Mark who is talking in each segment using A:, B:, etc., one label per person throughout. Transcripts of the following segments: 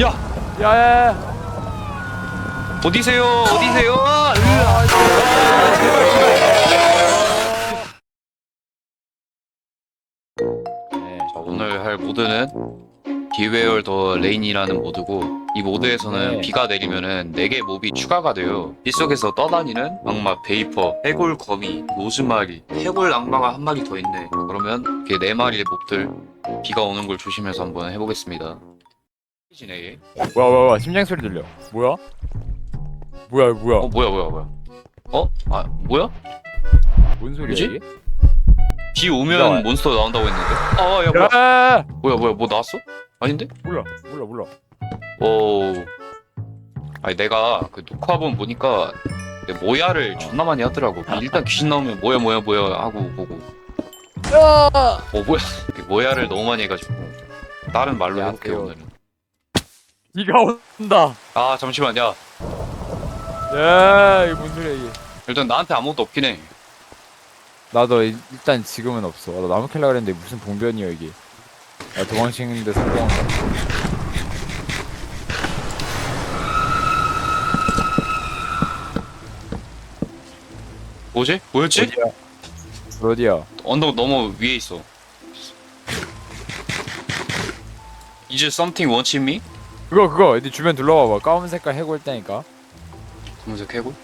A: 야
B: 야 야 야
A: 어디세요? 어디세요?
B: 네.
A: 자, 오늘 할 모드는 비웨어 더 레인이라는 모드고 이 모드에서는
B: 네.
A: 비가 내리면은 4개 몹이 추가가 돼요 빗속에서 떠다니는 악마 베이퍼, 해골 거미, 로즈마리, 해골 악마가 한 마리 더 있네 그러면 이렇게 4마리의 몹들 비가 오는 걸 조심해서 한번 해보겠습니다 지네 얘.
B: 뭐야 뭐야 뭐야 심장 소리 들려 뭐야 뭐야 뭐야
A: 어 뭐야 뭐야 뭐야 어? 아 뭐야?
B: 뭔 소리야
A: 뭐지?
B: 이게
A: 비 오면
B: 나와요.
A: 몬스터 나온다고 했는데 아야 뭐야
B: 야
A: 뭐야 뭐야 뭐 나왔어? 아닌데?
B: 몰라 몰라 몰라
A: 오. 아니 내가 그 녹화본 보니까 내 모야를
B: 어.
A: 존나 많이 하더라고. 일단 귀신 나오면 뭐야 뭐야 뭐야 하고 보고. 야어 뭐야? 모야를 너무 많이 해가지고 다른 말로
B: 야,
A: 해볼게
B: 그래요.
A: 오늘은.
B: 비가 온다
A: 아 잠시만
B: 야야 이게 뭔 소리야 이게
A: 일단 나한테 아무것도 없긴 해.
B: 나도 일- 일단 지금은 없어 나 나무 캘라 그랬는데 무슨 봉변이야 이게 야 도망치는데 성공한
A: 뭐지? 뭐였지?
B: 어디야 어디야
A: 언덕 너무 위에 있어. 이제 something wants me?
B: 그거 그거 어디 주변 둘러봐봐 까만 색깔 해골 있다니까
A: 검은색 해골?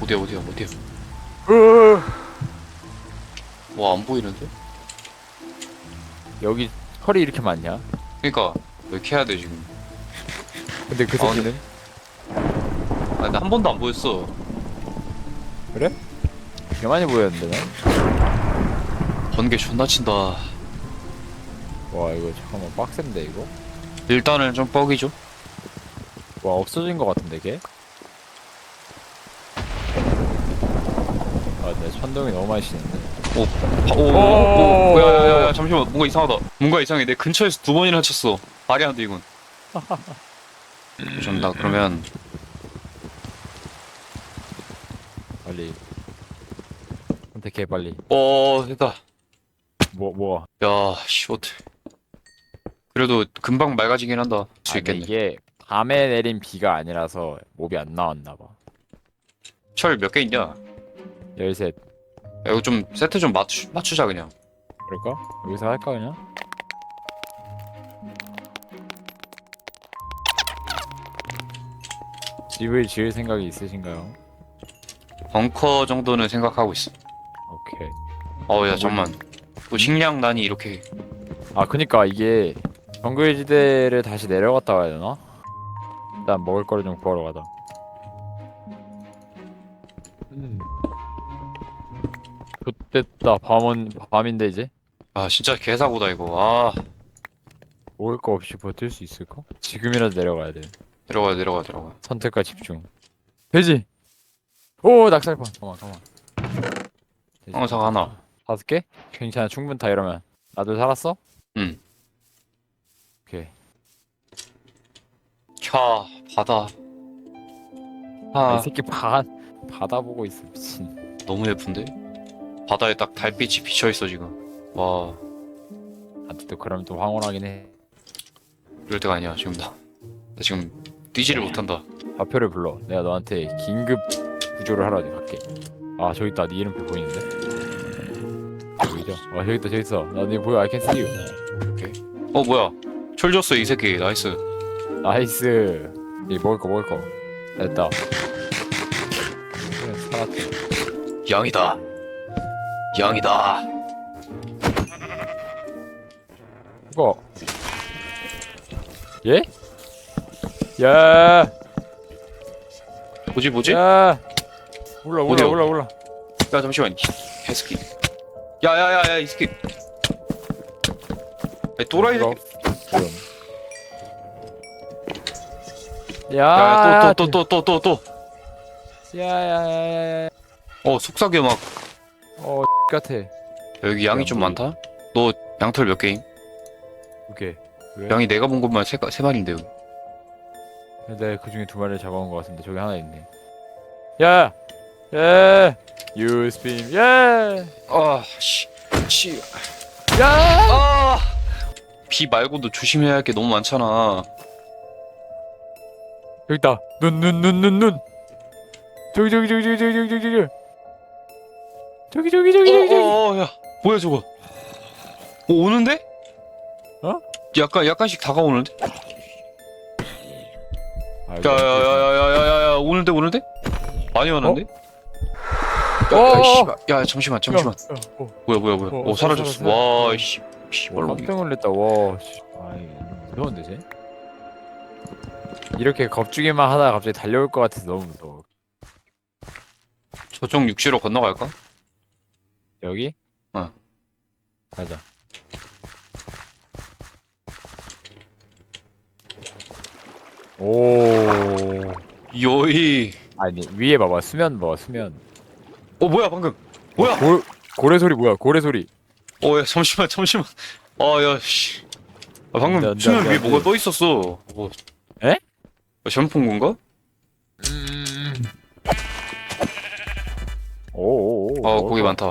A: 어디야 어디야 어디야? 와 안 보이는데?
B: 여기 털이 이렇게 많냐
A: 그니까 왜 이렇게 해야 돼 지금?
B: 근데 그
A: 아,
B: 새끼는
A: 아 근데 한 번도 안 보였어.
B: 개 많이 보였는데
A: 번개 존나 친다.
B: 난와 이거 잠깐만 빡센데 이거
A: 일단은 좀 뻑이죠.
B: 와 없어진 것 같은데 걔? 아내 천둥이 너무 많이 치는데
A: 오, 오, 오, 오, 야야 야 잠시만 뭔가 이상하다. 뭔가 이상해. 내 근처에서 두 번이나 쳤어. 말이 안 돼 이건. 좀나 그러면
B: 빨리 선택해 빨리
A: 어 됐다.
B: 뭐 뭐야
A: 야 쇼트. 그래도 금방 맑아지긴 한다. 수
B: 아니
A: 있겠네.
B: 이게 밤에 내린 비가 아니라서 몹이 안 나왔나 봐
A: 철 몇 개 있냐? 야,
B: 열셋
A: 이거 좀 세트 좀 맞추 맞추자 그냥.
B: 그럴까? 여기서 할까 그냥? 집을 지을 생각이 있으신가요?
A: 벙커 정도는 생각하고 있어.
B: 오케이
A: 어야 잠만. 또 식량난이 이렇게
B: 아 그니까 이게 정글 지대를 다시 내려갔다 와야 되나? 일단 먹을 거를 좀 구하러 가자 좋됐다 밤은 밤인데 이제
A: 아 진짜 개사고다 이거. 아
B: 먹을 거 없이 버틸 수 있을까? 지금이라도 내려가야 돼
A: 내려가 내려가 내려가.
B: 선택과 집중 돼지 오 낙살판 잠깐만 잠깐만 돼지.
A: 황사가 하나.
B: 다섯 개? 괜찮아 충분다 이러면 나도 살았어?
A: 응.
B: 오케이
A: 캬 바다.
B: 아, 이
A: 아
B: 새끼 바, 바다 보고 있어 미친
A: 너무 예쁜데? 바다에 딱 달빛이 비쳐 있어 지금. 와
B: 나도 또 그러면 또 황홀하긴 해
A: 이럴 때가 아니야 지금 나. 나 지금 뛰지를 못한다.
B: 좌표를 불러 내가 너한테 긴급 구조를 하러 갈게 아 저기 있다 네 이름표 보이는데 보이죠? 아 저기 있다 저기 있어 나네 보여 I can see you
A: 어 뭐야? 철 줬어 이 새끼 나이스.
B: 나이스 이 먹을 거 먹을 거 됐다 그래 살았다
A: 양이다. 양이다.
B: 이거 예? 야,
A: 뭐지 뭐지? 야,
B: 야, 몰라 몰라
A: 어디요?
B: 몰라 몰라.
A: 잠시만. 개새끼. 야야야야 이 새끼. 야, 또라이 새끼.
B: 야,
A: 야또 또 또 또 또 또.
B: 야야야야,
A: 어 속삭여 막.
B: 어 같아.
A: 여기 양이
B: 좀양
A: 많다. 너 양털 몇 개임?
B: 오케이. 왜?
A: 양이 내가 본 것만 세, 가- 세 마리인데 여기.
B: 내가 그 중에 두 마리를 잡아온 것 같은데 저기 하나 있네. 야, 야, 유스빔, 야.
A: 아 씨. 씨.
B: 야!
A: 아! 비 말고도 조심해야 할 게 너무 많잖아.
B: 여기 있다. 눈, 눈, 눈, 눈, 눈. 저기, 저기, 저기, 저기, 저기, 저기, 저기, 저기. 저기, 저기, 저기, 저기, 저기.
A: 어, 어, 야, 뭐야 저거? 어, 오는데?
B: 어?
A: 약간 약간씩 다가오는데?
B: 아, 이거
A: 야야야야야야야 오는데 오는데? 많이 왔는데? 야,
B: 어,
A: 야,
B: 어,
A: 씨발. 야 잠시만 잠시만.
B: 야, 야, 어.
A: 뭐야 뭐야 뭐야?
B: 어,
A: 어, 사라졌어. 와 씨. 씨발.
B: 와, 깜짝 놀랐다. 와, 씨. 아이, 무서운데 쟤? 이렇게 겁주기만 하다가 갑자기 달려올 것 같아서 너무 무서워.
A: 저쪽 육지로 건너갈까?
B: 여기?
A: 어.
B: 가자. 오.
A: 요이.
B: 아니 위에 봐봐 수면 봐봐 수면.
A: 어 뭐야 방금? 뭐야?
B: 고, 고래 소리 뭐야? 고래 소리.
A: 어야 잠시만 잠시만. 아야 씨. 아, 방금
B: 안 돼, 안 돼,
A: 수면
B: 안 돼,
A: 위에
B: 안 돼.
A: 뭐가 떠 있었어. 뭐.
B: 에?
A: 어, 잘못 본 건가?
B: 오오오.
A: 아 고기 많다.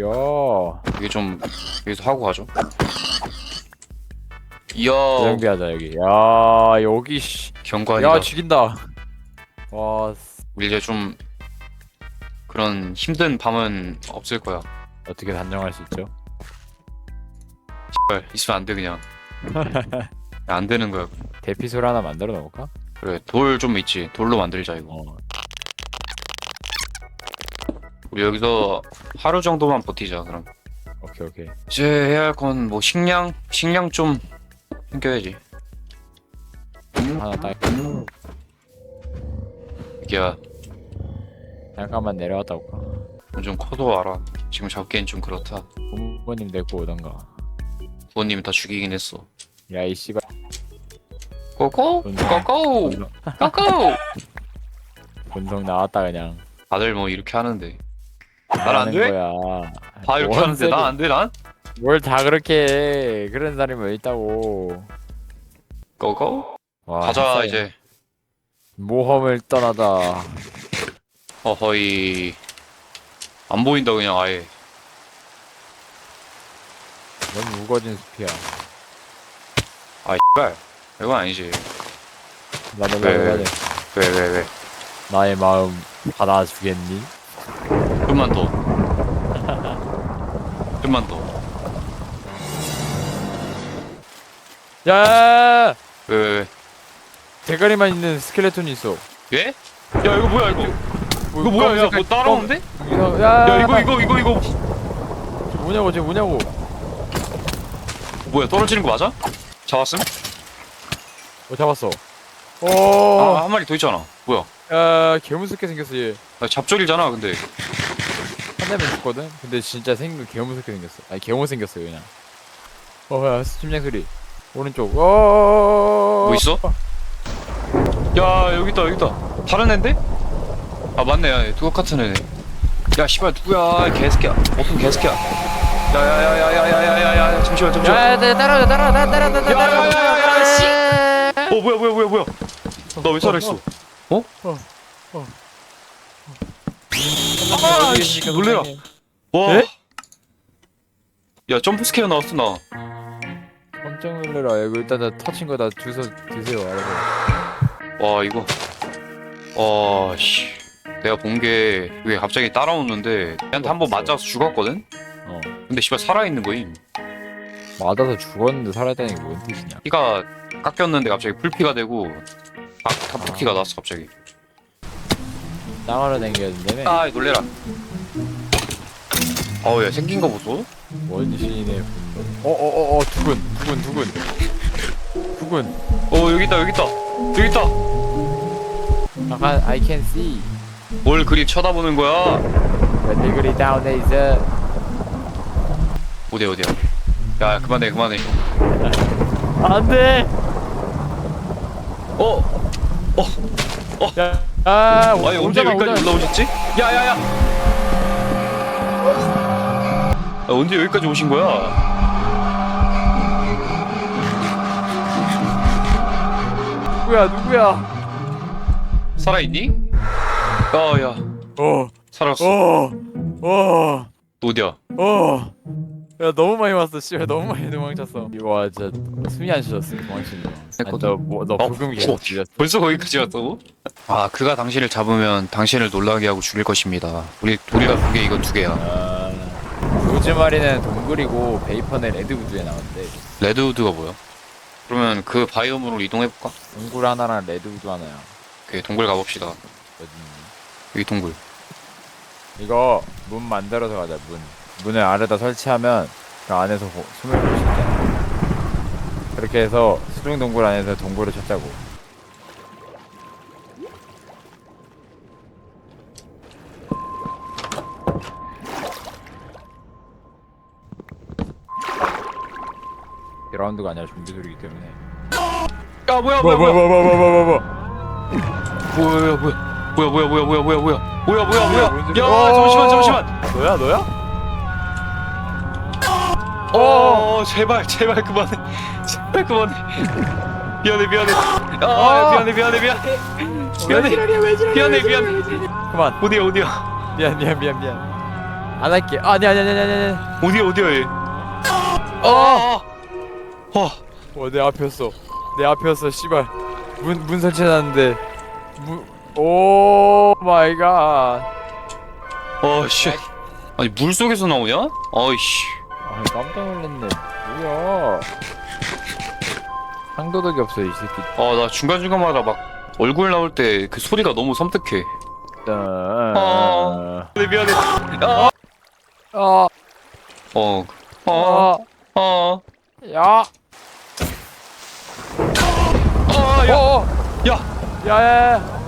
B: 야.
A: 이게 좀 여기서 하고 가죠. 이야
B: 대정비하자 여기. 야 여기 씨.
A: 경관이다.
B: 야 죽인다. 와
A: 이제 좀 그런 힘든 밤은 없을 거야.
B: 어떻게 단정할 수 있죠?
A: 헐, 있으면 안 돼 그냥. 안 되는 거야.
B: 대피소를 하나 만들어 놓을까?
A: 그래 돌 좀 있지. 돌로 만들자 이거.
B: 어.
A: 우리 여기서 하루 정도만 버티자 그럼.
B: 오케이 오케이.
A: 이제 해야 할 건 뭐 식량 식량 좀 챙겨야지.
B: 하나 딱.
A: 야,
B: 잠깐만 내려갔다 올까?
A: 좀 커서 알아. 지금 잡기엔 좀 그렇다.
B: 부모님 데리고 오던가.
A: 부모님이 다 죽이긴 했어.
B: 야 이 씨발.
A: 고고. 고고
B: 본성,
A: 고고.
B: 본성 나왔다 그냥.
A: 다들 뭐 이렇게 하는데 난안
B: 하는
A: 돼?
B: 거야.
A: 다 이렇게
B: 뭔
A: 하는데 나안돼 난?
B: 뭘다 그렇게 해. 그런 사람이 왜 있다고.
A: 고고.
B: 와,
A: 가자 이제.
B: 모험을 떠나다.
A: 어허이 안 보인다 그냥 아예.
B: 너무 우거진 숲이야.
A: 아 이발 이건 아니지.
B: 나도
A: 왜,
B: 나도
A: 왜?
B: 나도.
A: 왜 왜 왜?
B: 나의 마음 받아주겠니?
A: 좀만 더. 좀만 더.
B: 야!
A: 왜왜 왜?
B: 대가리만 있는 스켈레톤이 있어.
A: 예? 야 이거 뭐야 이거? 이거 뭐야? 야 뭐 따라오는데?
B: 검- 야,
A: 야 이거 이거 이거 이거
B: 저 뭐냐고 쟤 뭐냐고.
A: 뭐야 떨어지는 거 맞아? 잡았음?
B: 어 잡았어. 어.
A: 아한 마리 더 있잖아. 뭐야?
B: 야 개무섭게 생겼어 얘.
A: 아, 잡졸이잖아 근데.
B: 한 대면 죽거든. 근데 진짜 생긴 거 개무섭게 생겼어. 아니 개무 생겼어 그냥. 어야 심장 소리. 오른쪽. 어.
A: 뭐 있어? 야 여기 있다 여기 있다. 다른 애인데? 아 맞네 야 똑같은 애네. 야 씨발 누구야 이 개새끼야. 어떤 개새끼야. 야야야야야야야야야 잠시만 잠시만.
B: 야, 야, 따라오자, 따라와, 따라, 따라, 따라, 따라, 따라, 따라, 씨.
A: 어 뭐야 뭐야 뭐야 뭐야. 나 왜 살아있어? 어? 아, 씨, 놀래라. 와.
B: 에?
A: 야 점프 스퀘어 나왔어 나.
B: 깜짝 놀래라. 이거 일단 다 터친 거다 주워 드세요. 알아서.
A: 와 이거. 와 씨. 내가 본게 이게 갑자기 따라오는데 얘한테 한 번 맞아서 죽었거든.
B: 어.
A: 근데 씨발 살아있는 거임.
B: 맞아서 죽었는데 살았다는 게뭔 뜻이냐?
A: 피가 깎였는데 갑자기 풀피가 되고 탑피가
B: 아.
A: 나왔어 갑자기.
B: 땅으로 당겨야 된다며?
A: 아 놀래라. 어우 야 생긴 거 보소.
B: 분노. 어어어어 두근 두근 두근 두근.
A: 어 여기 있다 여기 있다 여기 있다.
B: 잠깐 I can see.
A: 뭘 그리 쳐다보는 거야?
B: They go down there is.
A: 어디야 어디야. 야 그만해 그만해.
B: 안돼.
A: 어.
B: 야. 아,
A: 아니 언제 여기까지 올라오셨지? 야야야. 아, 언제 여기까지 오신 거야?
B: 누구야 누구야?
A: 살아있니? 아, 야,
B: 어.
A: 살았어.
B: 어. 어.
A: 어디야?
B: 어. 야 너무 많이 왔어 씨발 너무 많이 도망쳤어 와 진짜 숨이 안 쉬었어 도망치는 거
A: 했거든.
B: 너뭐 너
A: 어? 죽어.
B: 계속
A: 벌써 거기까지 왔다고? 아 그가 당신을 잡으면 당신을 놀라게 하고 죽일 것입니다 우리 우리가 두개 이거 두 개야
B: 아, 로즈마리는 동굴이고 베이퍼는 레드우드에 나오는데
A: 레드우드가 뭐야? 그러면 그 바이옴으로 이동해볼까?
B: 동굴 하나랑 레드우드 하나야
A: 오케이 동굴 가봅시다
B: 어디
A: 여기 동굴.
B: 이거 문 만들어서 가자 문. 문을 아래다 설치하면 그 안에서 고- 숨을 쉴수 있잖아. 그렇게 해서 수중 동굴 안에서 동굴을 찾자고. 라운드가 아니라 좀비 소리이기 때문에.
A: 야 뭐야 뭐야 뭐야
B: 뭐야? 뭐야 뭐야
A: 뭐야 뭐야 뭐야 뭐야 뭐야 뭐야 뭐야 뭐야 뭐야 뭐야. 뭐야
B: 뭔 소리-
A: 야.
B: 어.
A: 잠시만 잠시만.
B: 너야? 너야?
A: 어 제발 제발 그만해. 제발 그만해. 미안해 미안해. 아 미안해 미안해 미안해. 미안해. 미안해 미안해.
B: 그만.
A: 어디야 어디야?
B: 미안 미안 미안 미안. 안 할게. 아 아니 아니 아니 아니 아니
A: 어디야 어디야 얘? 아! 어,
B: 어내 앞이었어. 내 앞이었어 씨발. 문 문 설치해놨는데. 문 오 마이 갓
A: 어, 씨. 아니, 물 속에서 나오냐? 어이씨.
B: 아 깜짝 놀랐네 뭐야 상도덕이 없어 이 새끼
A: 아, 나 중간 중간마다 막 얼굴 나올 때 그 소리가 너무 섬뜩해.
B: 어.
A: 미안해, 미안해. 아,
B: 어.
A: 어, 어,
B: 어.
A: 어,
B: 야.
A: 어, 야,
B: 어.
A: 야,
B: 야 야.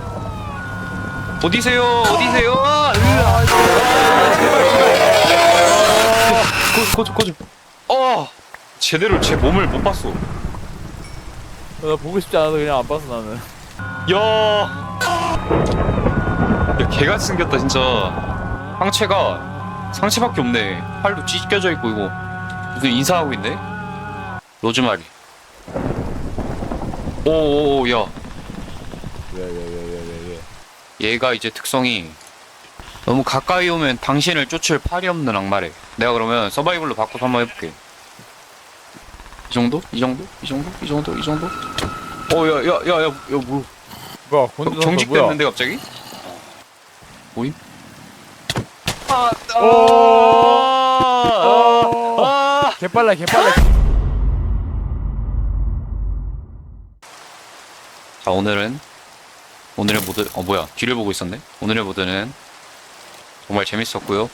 A: 어디세요? 어디세요? 아, 으아. 꺼져, 꺼져, 꺼져. 어, 제대로 제 몸을 못 봤어.
B: 나 보고 싶지 않아서 그냥 안 봤어 나는.
A: 야, 야, 개같이 생겼다 진짜. 상체가 상체밖에 없네. 팔도 찢겨져 있고 이거 무슨 인사하고 있네. 로즈마리. 오오오 야,
B: 왜왜왜왜왜
A: 얘가 이제 특성이 너무 가까이 오면 당신을 쫓을 팔이 없는 악마래. 내가 그러면 서바이벌로 바꿔서 한번 해볼게. 이 정도? 이 정도? 이 정도? 이 정도? 이 정도? 어, 야, 야, 야, 야, 야, 뭐,
B: 뭐야 선수 뭐야?
A: 경직됐는데 갑자기? 모임? 아,
B: 오.
A: 아, 아,
B: 개빨라 개빨라.
A: 자, 오늘은 오늘의 모드, 어 뭐야, 뒤를 보고 있었네. 오늘의 모드는 정말 재밌었고요.